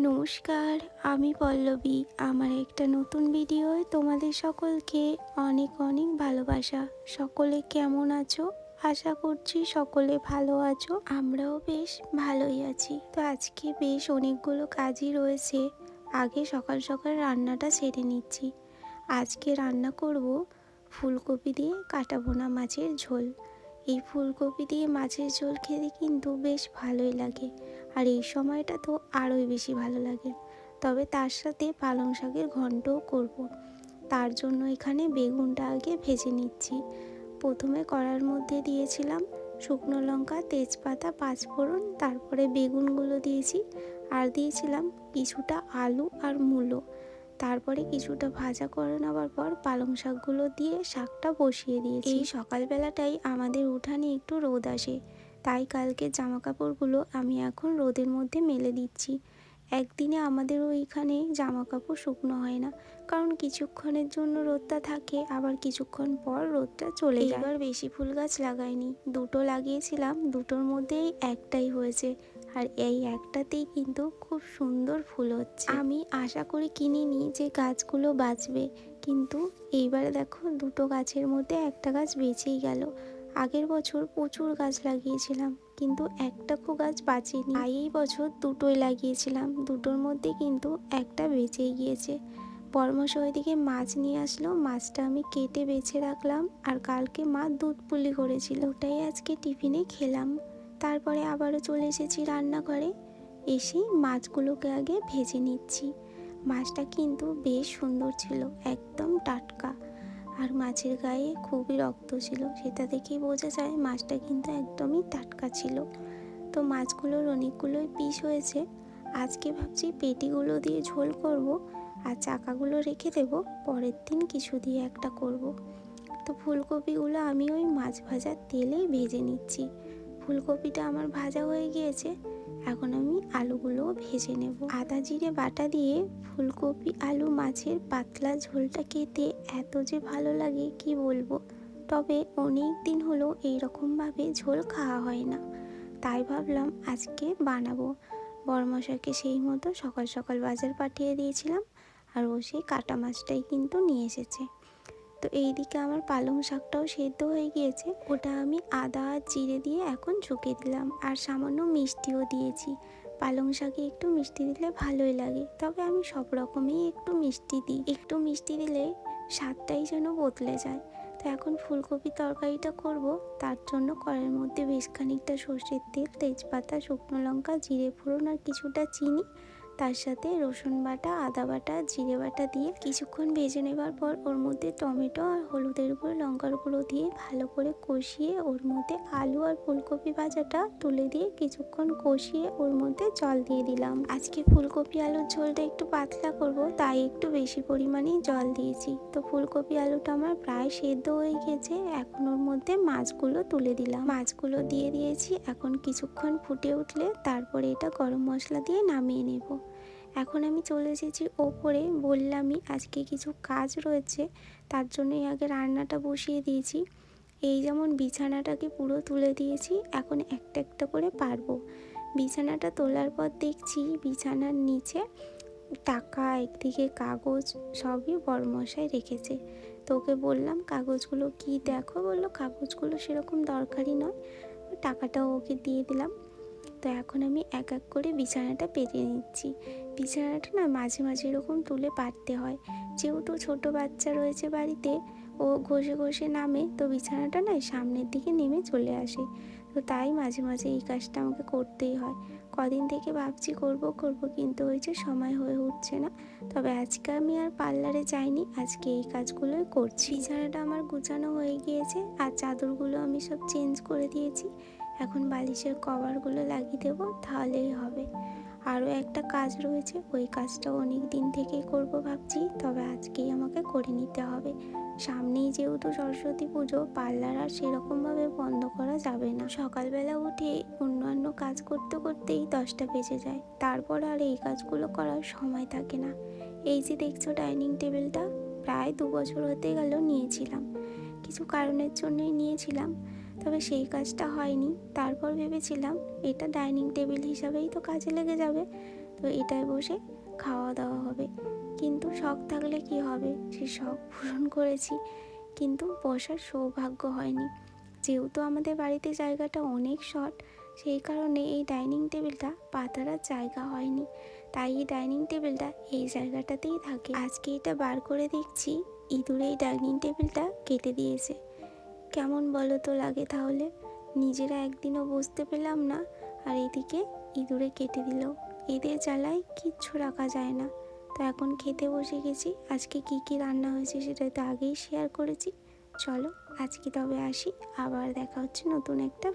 নমস্কার, আমি পল্লবী। আমার একটা নতুন ভিডিওয় তোমাদের সকলকে অনেক অনেক ভালোবাসা। সকলে কেমন আছো? আশা করছি সকলে ভালো আছো। আমরাও বেশ ভালোই আছি। তো আজকে বেশ অনেকগুলো কাজই রয়েছে। আগে সকাল সকাল রান্নাটা সেরে নিচ্ছি। আজকে রান্না করব ফুলকপি দিয়ে কাটা বোনা মাছের ঝোল। এই ফুলকপি দিয়ে মাছের ঝোল খেতে কিন্তু বেশ ভালোই লাগে। আর এই সময়টা তো আরোই বেশি ভালো লাগে। তবে তার সাথে পালং শাকের ঘন্টও করব। তার জন্য এখানে বেগুনটা আগে ভেজে নিচ্ছি। প্রথমে কড়ার মধ্যে দিয়েছিলাম শুকনো লঙ্কা, তেজপাতা, পাঁচফোড়ন, তারপরে বেগুনগুলো দিয়েছি আর দিয়েছিলাম কিছুটা আলু আর মূলো। তারপরে কিছুটা ভাজা করে নেওয়ার পর পালং শাকগুলো দিয়ে শাকটা বসিয়ে দিয়েছি। এই সকালবেলাটাই আমাদের উঠানে একটু রোদ আসে। তাই কালকে জামা কাপড়গুলো আমি এখন রোদের মধ্যে মেলে দিচ্ছি। একদিনে আমাদের ওইখানে জামা কাপড় শুকনো হয় না কারণ কিছুক্ষণের জন্য রোদটা থাকে আবার কিছুক্ষণ পর রোদটা চলে যায়। এবার বেশি ফুল গাছ লাগাইনি দুটো লাগিয়েছিলাম দুটোর মধ্যেই একটাই হয়েছে আর এই একটাতেই কিন্তু খুব সুন্দর ফুল হচ্ছে। আমি আশা করি কিনিনি যে গাছগুলো বাঁচবে কিন্তু এইবারে দেখো দুটো গাছের মধ্যে একটা গাছ বেঁচেই গেল। আগের বছর প্রচুর গাছ লাগিয়েছিলাম, কিন্তু একটা কো গাছ বাঁচেনি। আর এই বছর দুটোই লাগিয়েছিলাম, দুটোর মধ্যে কিন্তু একটা বেঁচেই গিয়েছে। পরমশ ওইদিকে মাছ নিয়ে আসলো, মাছটা আমি কেটে বেছে রাখলাম, আর কালকে মা দুধ পুলি করেছিল। ওটাই আজকে টিফিনে খেলাম। তারপরে আবারও চলে এসেছি রান্নাঘরে, এসেই মাছগুলোকে আগে ভেজে নিচ্ছি। মাছটা কিন্তু বেশ সুন্দর ছিল, একদম টাটকা। আর মাছের গায়ে খুবই রক্ত ছিল। সেটা দেখেই বোঝা যায় মাছটা কিন্তু একদমই টাটকা ছিল। তো মাছগুলোর অনেকগুলোই পিস হয়েছে। আজকে ভাবছি পেটিগুলো দিয়ে ঝোল করব আর চাকাগুলো রেখে দেব। পরের দিন কিছু দিয়ে একটা করব। তো ফুলকপিগুলো আমি ওই মাছ ভাজার তেলেই ভেজে নিচ্ছি। ফুলকপিটা আমার ভাজা হয়ে গিয়েছে। এখন আমি আলুগুলো ভেজে নেব। আদা জিরে বাটা দিয়ে ফুলকপি, আলু, মাছের পাতলা ঝোলটা খেতে এত যে ভালো লাগে, কি বলব? তবে অনেক দিন হলো এইরকমভাবে ঝোল খাওয়া হয় না। তাই ভাবলাম আজকে বানাবো। বড়মশাইকে সেই মতো সকাল সকাল বাজার পাঠিয়ে দিয়েছিলাম আর ও সেই কাটা মাছটাই কিন্তু নিয়ে এসেছে। তো এই দিকে আমার পালং শাকটাও সেদ্ধ হয়ে গিয়েছে। ওটা আমি আদা, জিরে দিয়ে এখন ঝুঁকে দিলাম আর সামান্য মিষ্টিও দিয়েছি। পালং শাকে একটু মিষ্টি দিলে ভালোই লাগে, তবে আমি সব রকমই একটু মিষ্টি দিই। একটু মিষ্টি দিলে স্বাদটাই যেন বদলে যায়। তো এখন ফুলকপি তরকারিটা করব, তার জন্য কড়াইয়ের মধ্যে বেশ খানিকটা সর্ষের তেল, তেজপাতা, শুকনো লঙ্কা, জিরে ফোড়ন আর কিছুটা চিনি তার সাথে রসুন বাটা, আদা বাটা, জিরে বাটা দিয়ে কিছুক্ষণ ভেজে নেবার পর ওর মধ্যে টমেটো আর হলুদের উপর লঙ্কার গুঁড়ো দিয়ে ভালো করে কষিয়ে ওর মধ্যে আলু আর ফুলকপি ভাজাটা তুলে দিয়ে কিছুক্ষণ কষিয়ে ওর মধ্যে জল দিয়ে দিলাম। আজকে ফুলকপি আলুর ঝোলটা একটু পাতলা করব, তাই একটু বেশি পরিমাণেই জল দিয়েছি। তো ফুলকপি আলুটা আমার প্রায় সেদ্ধ হয়ে গেছে, এখন ওর মধ্যে মাছগুলো তুলে দিলাম। মাছগুলো দিয়ে দিয়েছি, এখন কিছুক্ষণ ফুটে উঠলে তারপরে এটা গরম মশলা দিয়ে নামিয়ে নেব। এখন আমি চলে এসেছি ওপরে, বললামই আজকে কিছু কাজ রয়েছে, তার জন্যই আগে রান্নাটা বসিয়ে দিয়েছি। এই যেমন বিছানাটাকে পুরো তুলে দিয়েছি, এখন একটা একটা করে পারব। বিছানাটা তোলার পর দেখছি বিছানার নিচে টাকা, একদিকে কাগজ সবই বড়মশাই রেখেছে। তো ওকে বললাম, কাগজগুলো কি দেখো? বলল, কাগজগুলো সেরকম দরকারি নয়। টাকাটাও ওকে দিয়ে দিলাম। তো এখন আমি এক এক করে বিছানাটা পেতে নিচ্ছি। বিছানাটা না মাঝে মাঝে এরকম তুলে পারতে হয়। যেহেতু ছোট বাচ্চা রয়েছে বাড়িতে, ও ঘষে ঘষে নামে, তো বিছানাটা না সামনের দিকে নেমে চলে আসে। তো তাই মাঝে মাঝে এই কাজটা আমাকে করতেই হয়। কদিন থেকে ভাবছি করব করব কিন্তু ওই যে সময় হয়ে উঠছে না। তবে আজকে আমি আর পার্লারে যাইনি, আজকে এই কাজগুলোই করছি। বিছানাটা আমার গুছানো হয়ে গিয়েছে আর চাদরগুলো আমি সব চেঞ্জ করে দিয়েছি। এখন বালিশের কভারগুলো লাগিয়ে দেবো, তাহলেই হবে। আরও একটা কাজ রয়েছে, ওই কাজটা অনেক দিন থেকেই করব ভাবছি, তবে আজকেই আমাকে করে নিতে হবে। সামনেই যেহেতু সরস্বতী পুজো, পার্লার আর সেরকমভাবে বন্ধ করা যাবে না। সকালবেলা উঠে অন্যান্য কাজ করতে করতেই দশটা বেজে যায়। তারপর আর এই কাজগুলো করার সময় থাকে না। এই যে দেখছ ডাইনিং টেবিলটা, প্রায় দু বছর হতে গেল নিয়েছিলাম। কিছু কারণের জন্যই নিয়েছিলাম। তবে সেই কাজটা হয়নি। তারপর ভেবেছিলাম, এটা ডাইনিং টেবিল হিসাবেই তো কাজে লেগে যাবে। তো এটায় বসে খাওয়া দাওয়া হবে। কিন্তু শখ থাকলে কি হবে? সে শখ পূরণ করেছি। কিন্তু বসার সৌভাগ্য হয়নি। যেহেতু আমাদের বাড়িতে জায়গাটা অনেক শর্ট, সেই কারণে এই ডাইনিং টেবিলটা পাতার জায়গা হয়নি। তাই এই ডাইনিং টেবিলটা এই জায়গাটাতেই থাকে। আজকে এটা বার করে দেখছি, ইঁদুর এই ডাইনিং টেবিলটা কেটে দিয়েছে। কেমন বলো তো লাগে তাহলে? নিজেরা একদিনও বসতে পেলাম না। আর এদিকে ইঁদুরে কেটে দিল। এদের জ্বালায় কিচ্ছু রাখা যায় না। তো এখন খেতে বসে গেছি। আজকে কি কি রান্না হয়েছে সেটা তো আগেই শেয়ার করেছি। চলো আজকে তবে আসি। আবার দেখা হচ্ছে নতুন একটা